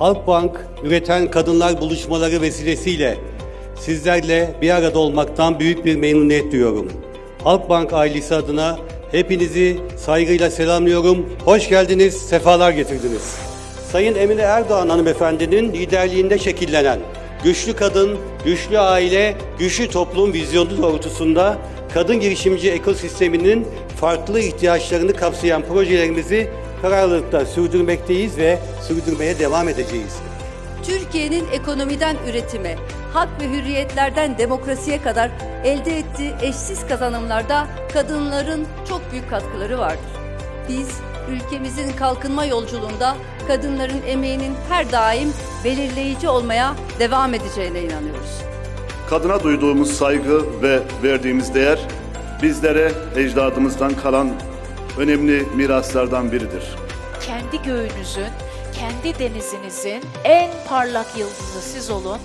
Halkbank üreten kadınlar buluşmaları vesilesiyle sizlerle bir arada olmaktan büyük bir memnuniyet duyuyorum. Halkbank ailesi adına hepinizi saygıyla selamlıyorum. Hoş geldiniz, sefalar getirdiniz. Sayın Emine Erdoğan hanımefendinin liderliğinde şekillenen Güçlü Kadın, Güçlü Aile, Güçlü Toplum vizyonu doğrultusunda kadın girişimci ekosisteminin farklı ihtiyaçlarını kapsayan projelerimizi kararlılıkla sürdürmekteyiz ve sürdürmeye devam edeceğiz. Türkiye'nin ekonomiden üretime, hak ve hürriyetlerden demokrasiye kadar elde ettiği eşsiz kazanımlarda kadınların çok büyük katkıları vardır. Biz ülkemizin kalkınma yolculuğunda kadınların emeğinin her daim belirleyici olmaya devam edeceğine inanıyoruz. Kadına duyduğumuz saygı ve verdiğimiz değer bizlere ecdadımızdan kalan önemli miraslardan biridir. kendi göğünüzün, kendi denizinizin en parlak yıldızı siz olun.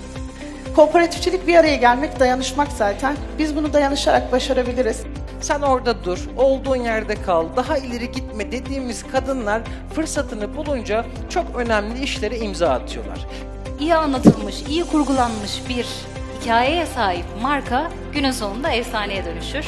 Kooperatifçilik bir araya gelmek, dayanışmak zaten. Biz bunu dayanışarak başarabiliriz. Sen orada dur, olduğun yerde kal, daha ileri gitme dediğimiz kadınlar fırsatını bulunca çok önemli işlere imza atıyorlar. iyi anlatılmış, iyi kurgulanmış bir hikayeye sahip marka günün sonunda efsaneye dönüşür.